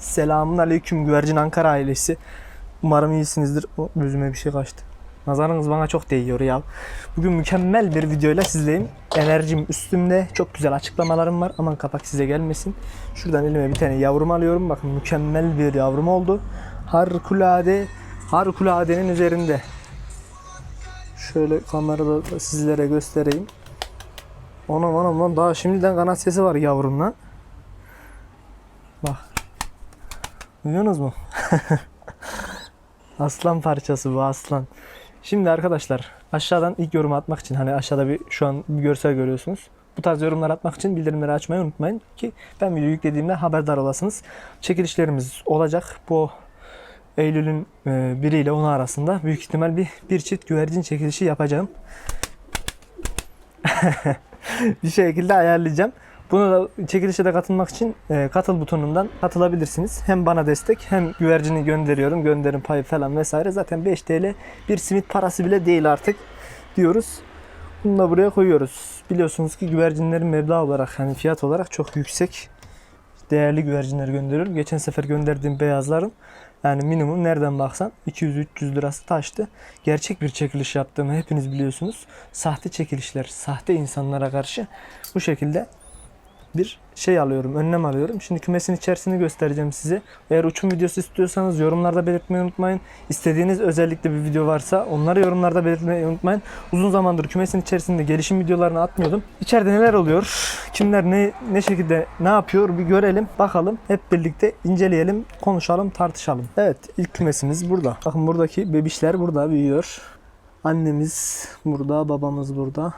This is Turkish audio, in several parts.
Selamun aleyküm güvercin Ankara ailesi. Umarım iyisinizdir. O, gözüme bir şey kaçtı. Nazarınız bana çok değiyor ya. Bugün mükemmel bir videoyla sizleyim. Enerjim üstümde. Çok güzel açıklamalarım var. Aman kapak size gelmesin. Şuradan elime bir tane yavrum alıyorum. Bakın mükemmel bir yavrum oldu. Harikulade, harikuladenin üzerinde. Şöyle kamerada da sizlere göstereyim. Anam anam lan daha şimdiden kanat sesi var yavrumdan. Bak. Duyuyorsunuz mu? aslan parçası bu aslan. Şimdi arkadaşlar aşağıdan ilk yorum atmak için hani aşağıda bir şu an bir görsel görüyorsunuz. Bu tarz yorumlar atmak için bildirimleri açmayı unutmayın ki ben video yüklediğimde haberdar olasınız. Çekilişlerimiz olacak. Bu Eylül'ün e, 1 ile 10 arasında büyük ihtimal bir bir çift güvercin çekilişi yapacağım. bir şekilde ayarlayacağım. Bunu da çekilişe de katılmak için e, katıl butonundan katılabilirsiniz. Hem bana destek hem güvercini gönderiyorum. Gönderim payı falan vesaire. Zaten 5 TL bir simit parası bile değil artık diyoruz. Bunu da buraya koyuyoruz. Biliyorsunuz ki güvercinlerin meblağ olarak hani fiyat olarak çok yüksek. Değerli güvercinleri gönderiyorum. Geçen sefer gönderdiğim beyazların yani minimum nereden baksan 200-300 lirası taştı. Gerçek bir çekiliş yaptığımı hepiniz biliyorsunuz. Sahte çekilişler, sahte insanlara karşı bu şekilde bir şey alıyorum, önlem alıyorum. Şimdi kümesin içerisini göstereceğim size. Eğer uçum videosu istiyorsanız yorumlarda belirtmeyi unutmayın. İstediğiniz özellikle bir video varsa onları yorumlarda belirtmeyi unutmayın. Uzun zamandır kümesin içerisinde gelişim videolarını atmıyordum. İçeride neler oluyor? Kimler ne ne şekilde ne yapıyor bir görelim, bakalım. Hep birlikte inceleyelim, konuşalım, tartışalım. Evet, ilk kümesimiz burada. Bakın buradaki bebişler burada büyüyor. Annemiz burada, babamız burada.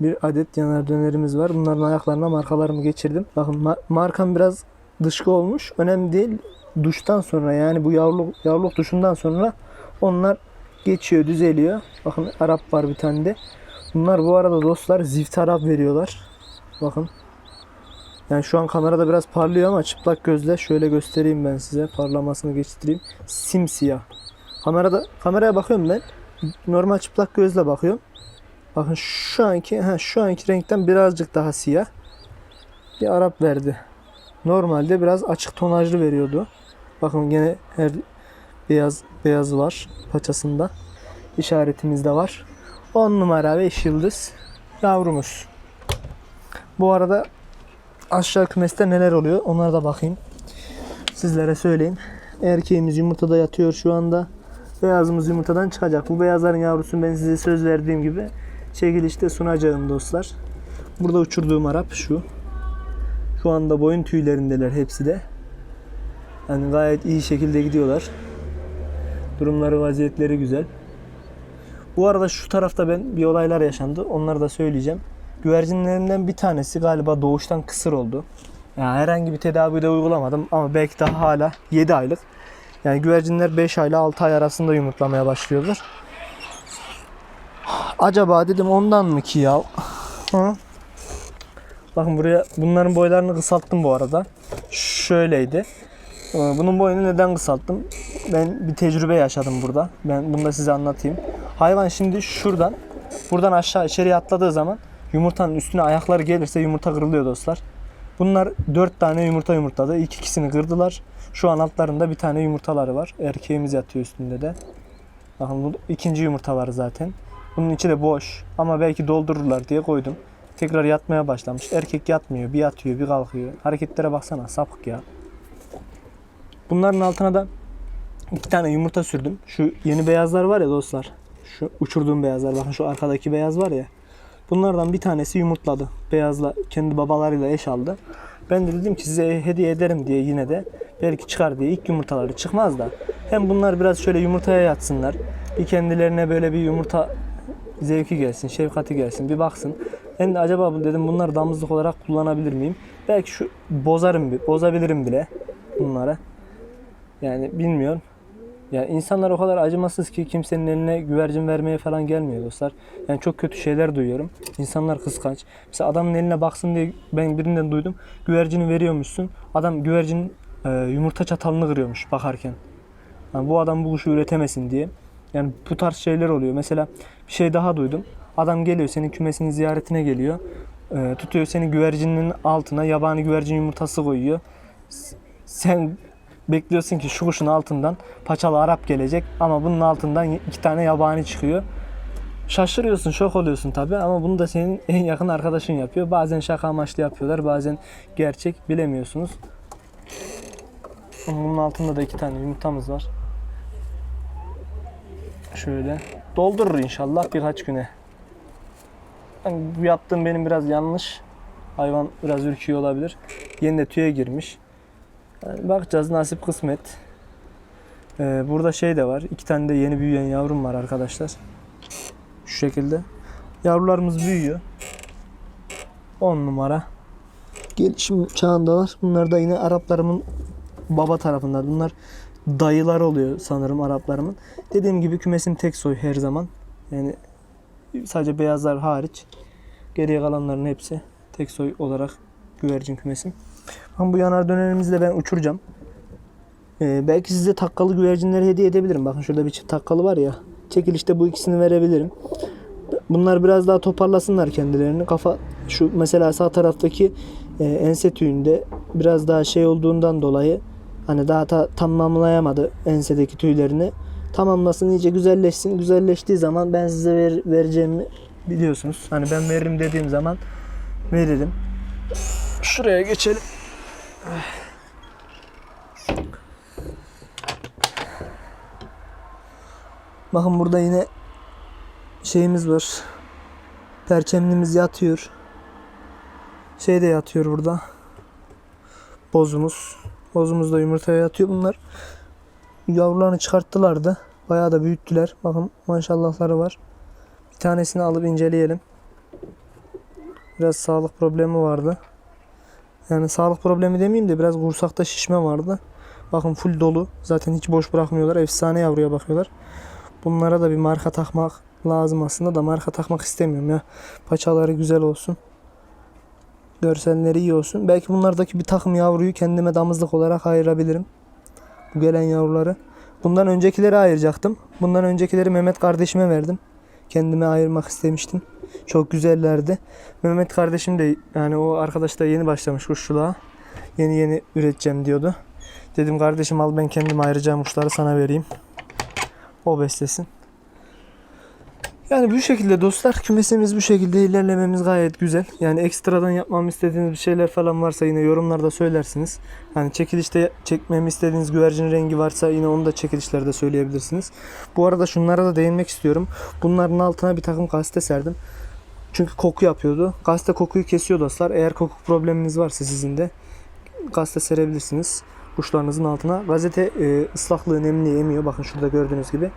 Bir adet yanar dönerimiz var. Bunların ayaklarına markalarımı geçirdim. Bakın ma- markam biraz dışkı olmuş. Önemli değil. Duştan sonra yani bu yavruluk, yavruluk duşundan sonra onlar geçiyor, düzeliyor. Bakın Arap var bir tane de. Bunlar bu arada dostlar zift Arap veriyorlar. Bakın. Yani şu an kamerada biraz parlıyor ama çıplak gözle şöyle göstereyim ben size. Parlamasını geçtireyim. Simsiyah. Kamerada kameraya bakıyorum ben. Normal çıplak gözle bakıyorum. Bakın şu anki ha, şu anki renkten birazcık daha siyah. Bir Arap verdi. Normalde biraz açık tonajlı veriyordu. Bakın gene her beyaz beyaz var paçasında. İşaretimiz de var. 10 numara 5 yıldız yavrumuz. Bu arada aşağı kümeste neler oluyor onlara da bakayım. Sizlere söyleyeyim. Erkeğimiz yumurtada yatıyor şu anda. Beyazımız yumurtadan çıkacak. Bu beyazların yavrusunu ben size söz verdiğim gibi çekilişte sunacağım dostlar. Burada uçurduğum Arap şu. Şu anda boyun tüylerindeler hepsi de. Yani gayet iyi şekilde gidiyorlar. Durumları, vaziyetleri güzel. Bu arada şu tarafta ben bir olaylar yaşandı. Onları da söyleyeceğim. Güvercinlerimden bir tanesi galiba doğuştan kısır oldu. Yani herhangi bir tedavi de uygulamadım ama belki daha hala 7 aylık. Yani güvercinler 5 ay ile 6 ay arasında yumurtlamaya başlıyorlar. Acaba dedim ondan mı ki ya? Hı? Bakın buraya bunların boylarını kısalttım bu arada. Şöyleydi. Ee, Bunun boyunu neden kısalttım? Ben bir tecrübe yaşadım burada. Ben bunu da size anlatayım. Hayvan şimdi şuradan buradan aşağı içeriye atladığı zaman yumurtanın üstüne ayakları gelirse yumurta kırılıyor dostlar. Bunlar 4 tane yumurta yumurtladı. İlk ikisini kırdılar. Şu an altlarında bir tane yumurtaları var. Erkeğimiz yatıyor üstünde de. Bakın bu ikinci yumurta var zaten. Bunun içi de boş ama belki doldururlar diye koydum. Tekrar yatmaya başlamış. Erkek yatmıyor. Bir yatıyor, bir kalkıyor. Hareketlere baksana sapık ya. Bunların altına da iki tane yumurta sürdüm. Şu yeni beyazlar var ya dostlar. Şu uçurduğum beyazlar. Bakın şu arkadaki beyaz var ya. Bunlardan bir tanesi yumurtladı. Beyazla kendi babalarıyla eş aldı. Ben de dedim ki size hediye ederim diye yine de belki çıkar diye ilk yumurtaları çıkmaz da hem bunlar biraz şöyle yumurtaya yatsınlar. Bir kendilerine böyle bir yumurta zevki gelsin, şefkati gelsin, bir baksın. Ben de acaba dedim bunları damızlık olarak kullanabilir miyim? Belki şu bozarım, bozabilirim bile bunları. Yani bilmiyorum. Ya insanlar o kadar acımasız ki kimsenin eline güvercin vermeye falan gelmiyor dostlar. Yani çok kötü şeyler duyuyorum. İnsanlar kıskanç. Mesela adamın eline baksın diye ben birinden duydum. Güvercini veriyormuşsun. Adam güvercinin e, yumurta çatalını kırıyormuş bakarken. Yani bu adam bu kuşu üretemesin diye. Yani bu tarz şeyler oluyor. Mesela bir şey daha duydum. Adam geliyor senin kümesinin ziyaretine geliyor. E, tutuyor seni güvercinin altına yabani güvercin yumurtası koyuyor. Sen bekliyorsun ki şu kuşun altından paçalı Arap gelecek ama bunun altından iki tane yabani çıkıyor. Şaşırıyorsun, şok oluyorsun tabi ama bunu da senin en yakın arkadaşın yapıyor. Bazen şaka amaçlı yapıyorlar, bazen gerçek bilemiyorsunuz. Bunun altında da iki tane yumurtamız var. Şöyle doldurur inşallah birkaç güne. Yani bu yaptığım benim biraz yanlış. Hayvan biraz ürküyor olabilir. Yeni de tüye girmiş. Yani bakacağız nasip kısmet. Ee, burada şey de var. İki tane de yeni büyüyen yavrum var arkadaşlar. Şu şekilde. Yavrularımız büyüyor. 10 numara. Gelişim çağında var. Bunlar da yine Araplarımın baba tarafından. Bunlar dayılar oluyor sanırım Araplarımın. Dediğim gibi kümesim tek soy her zaman. Yani sadece beyazlar hariç. Geriye kalanların hepsi tek soy olarak güvercin kümesim. Ama bu yanar dönemimizde de ben uçuracağım. Ee, belki size takkalı güvercinleri hediye edebilirim. Bakın şurada bir çift takkalı var ya. Çekilişte bu ikisini verebilirim. Bunlar biraz daha toparlasınlar kendilerini. Kafa şu mesela sağ taraftaki e, ense tüyünde biraz daha şey olduğundan dolayı hani daha ta, tamamlayamadı ensedeki tüylerini. Tamamlasın iyice güzelleşsin. Güzelleştiği zaman ben size ver, vereceğimi biliyorsunuz. Hani ben veririm dediğim zaman veririm. Şuraya geçelim. Bakın burada yine şeyimiz var. Perçemlimiz yatıyor. Şey de yatıyor burada. Bozumuz. Bozumuz da yumurtaya yatıyor bunlar. Yavrularını çıkarttılar da. Bayağı da büyüttüler. Bakın maşallahları var. Bir tanesini alıp inceleyelim. Biraz sağlık problemi vardı. Yani sağlık problemi demeyeyim de biraz kursakta şişme vardı. Bakın full dolu. Zaten hiç boş bırakmıyorlar. Efsane yavruya bakıyorlar. Bunlara da bir marka takmak lazım aslında da marka takmak istemiyorum ya. Paçaları güzel olsun. Görselleri iyi olsun. Belki bunlardaki bir takım yavruyu kendime damızlık olarak ayırabilirim. Bu gelen yavruları. Bundan öncekileri ayıracaktım. Bundan öncekileri Mehmet kardeşime verdim. Kendime ayırmak istemiştim. Çok güzellerdi. Mehmet kardeşim de yani o arkadaş da yeni başlamış kuşçuluğa. Yeni yeni üreteceğim diyordu. Dedim kardeşim al ben kendim ayıracağım kuşları sana vereyim. O beslesin. Yani bu şekilde dostlar kümesimiz bu şekilde ilerlememiz gayet güzel. Yani ekstradan yapmamı istediğiniz bir şeyler falan varsa yine yorumlarda söylersiniz. Yani çekilişte çekmemi istediğiniz güvercin rengi varsa yine onu da çekilişlerde söyleyebilirsiniz. Bu arada şunlara da değinmek istiyorum. Bunların altına bir takım gazete serdim. Çünkü koku yapıyordu. Gazete kokuyu kesiyor dostlar. Eğer koku probleminiz varsa sizin de gazete serebilirsiniz kuşlarınızın altına. Gazete e, ıslaklığı, nemliği emiyor. Bakın şurada gördüğünüz gibi.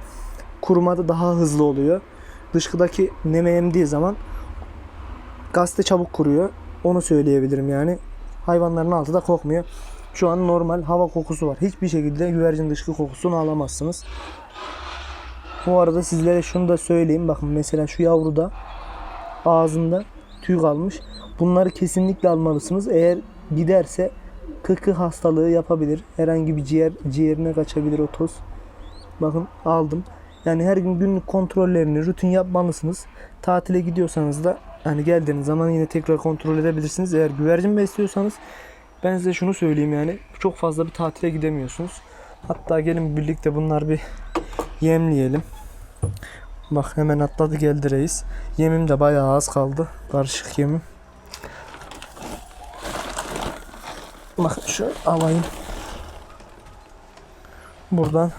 Kurumada daha hızlı oluyor. Dışkıdaki neme emdiği zaman gazete çabuk kuruyor. Onu söyleyebilirim yani. Hayvanların altı da kokmuyor. Şu an normal hava kokusu var. Hiçbir şekilde güvercin dışkı kokusunu alamazsınız. Bu arada sizlere şunu da söyleyeyim. Bakın mesela şu yavruda ağzında tüy kalmış. Bunları kesinlikle almalısınız. Eğer giderse kıkı hastalığı yapabilir. Herhangi bir ciğer ciğerine kaçabilir o toz. Bakın aldım. Yani her gün günlük kontrollerini rutin yapmalısınız. Tatile gidiyorsanız da hani geldiğiniz zaman yine tekrar kontrol edebilirsiniz. Eğer güvercin besliyorsanız ben size şunu söyleyeyim yani çok fazla bir tatile gidemiyorsunuz. Hatta gelin birlikte bunlar bir yemleyelim. Bak hemen atladı geldi reis. Yemim de bayağı az kaldı. Karışık yemim. Bak şu alayım. Buradan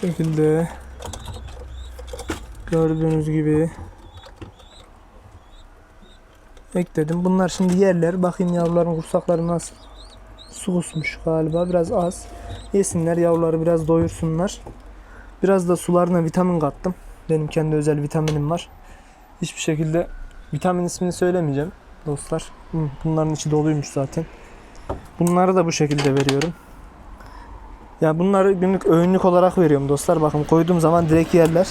şekilde gördüğünüz gibi ekledim. Bunlar şimdi yerler. Bakayım yavruların kursakları nasıl. Su kusmuş galiba. Biraz az. Yesinler yavruları biraz doyursunlar. Biraz da sularına vitamin kattım. Benim kendi özel vitaminim var. Hiçbir şekilde vitamin ismini söylemeyeceğim dostlar. Bunların içi doluymuş zaten. Bunları da bu şekilde veriyorum. Ya bunları günlük öğünlük olarak veriyorum dostlar. Bakın koyduğum zaman direkt yerler.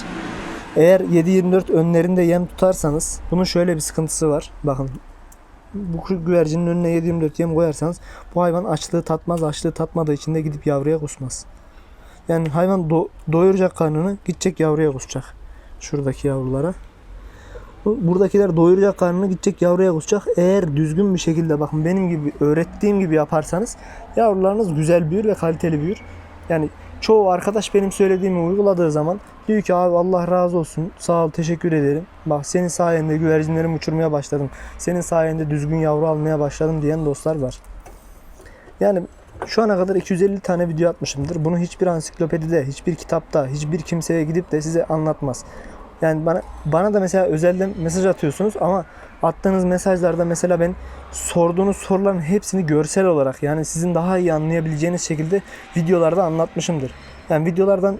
Eğer 7-24 önlerinde yem tutarsanız bunun şöyle bir sıkıntısı var. Bakın bu güvercinin önüne 7-24 yem koyarsanız bu hayvan açlığı tatmaz. Açlığı tatmadığı için de gidip yavruya kusmaz. Yani hayvan do- doyuracak karnını gidecek yavruya kusacak. Şuradaki yavrulara. Bu- Buradakiler doyuracak karnını gidecek yavruya kusacak. Eğer düzgün bir şekilde bakın benim gibi öğrettiğim gibi yaparsanız yavrularınız güzel büyür ve kaliteli büyür. Yani çoğu arkadaş benim söylediğimi uyguladığı zaman diyor ki abi Allah razı olsun sağ ol teşekkür ederim. Bak senin sayende güvercinlerimi uçurmaya başladım. Senin sayende düzgün yavru almaya başladım diyen dostlar var. Yani şu ana kadar 250 tane video atmışımdır. Bunu hiçbir ansiklopedide, hiçbir kitapta, hiçbir kimseye gidip de size anlatmaz. Yani bana bana da mesela özelden mesaj atıyorsunuz ama attığınız mesajlarda mesela ben sorduğunuz soruların hepsini görsel olarak yani sizin daha iyi anlayabileceğiniz şekilde videolarda anlatmışımdır. Yani videolardan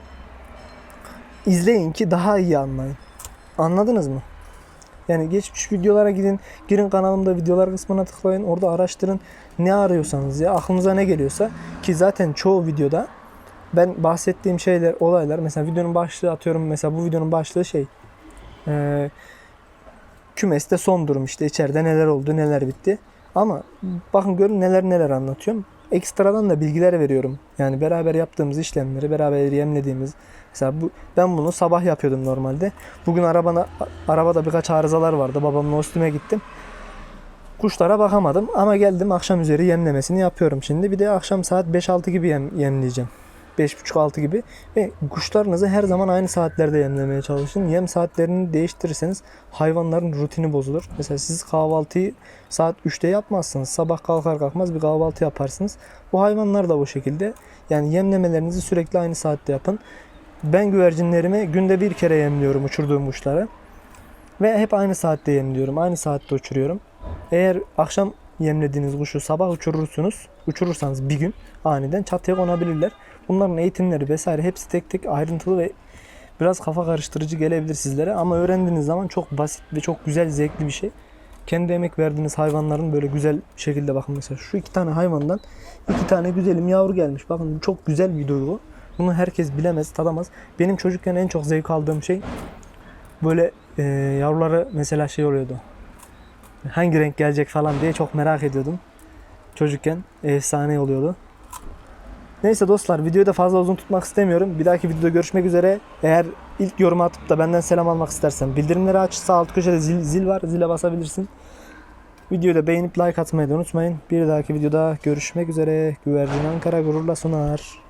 izleyin ki daha iyi anlayın. Anladınız mı? Yani geçmiş videolara gidin, girin kanalımda videolar kısmına tıklayın, orada araştırın. Ne arıyorsanız ya aklınıza ne geliyorsa ki zaten çoğu videoda ben bahsettiğim şeyler, olaylar mesela videonun başlığı atıyorum mesela bu videonun başlığı şey eee kümeste son durum işte içeride neler oldu neler bitti. Ama bakın görün neler neler anlatıyorum. Ekstradan da bilgiler veriyorum. Yani beraber yaptığımız işlemleri, beraber yemlediğimiz. Mesela bu, ben bunu sabah yapıyordum normalde. Bugün arabana, arabada birkaç arızalar vardı. Babamla üstüme gittim. Kuşlara bakamadım ama geldim akşam üzeri yemlemesini yapıyorum şimdi. Bir de akşam saat 5-6 gibi yem, yemleyeceğim. 5.30-6 gibi ve kuşlarınızı her zaman aynı saatlerde yemlemeye çalışın. Yem saatlerini değiştirirseniz hayvanların rutini bozulur. Mesela siz kahvaltıyı saat 3'te yapmazsınız. Sabah kalkar kalkmaz bir kahvaltı yaparsınız. Bu hayvanlar da bu şekilde. Yani yemlemelerinizi sürekli aynı saatte yapın. Ben güvercinlerimi günde bir kere yemliyorum uçurduğum kuşları. Ve hep aynı saatte yemliyorum. Aynı saatte uçuruyorum. Eğer akşam yemlediğiniz kuşu sabah uçurursunuz. Uçurursanız bir gün aniden çatıya konabilirler. Bunların eğitimleri vesaire hepsi tek tek ayrıntılı ve biraz kafa karıştırıcı gelebilir sizlere. Ama öğrendiğiniz zaman çok basit ve çok güzel, zevkli bir şey. Kendi emek verdiğiniz hayvanların böyle güzel şekilde bakın mesela şu iki tane hayvandan iki tane güzelim yavru gelmiş. Bakın çok güzel bir duygu. Bunu herkes bilemez, tadamaz. Benim çocukken en çok zevk aldığım şey böyle e, yavruları mesela şey oluyordu. Hangi renk gelecek falan diye çok merak ediyordum. Çocukken efsane oluyordu. Neyse dostlar videoyu da fazla uzun tutmak istemiyorum. Bir dahaki videoda görüşmek üzere. Eğer ilk yorum atıp da benden selam almak istersen bildirimleri aç. Sağ alt köşede zil, zil var. Zile basabilirsin. Videoyu da beğenip like atmayı da unutmayın. Bir dahaki videoda görüşmek üzere. Güvercin Ankara gururla sunar.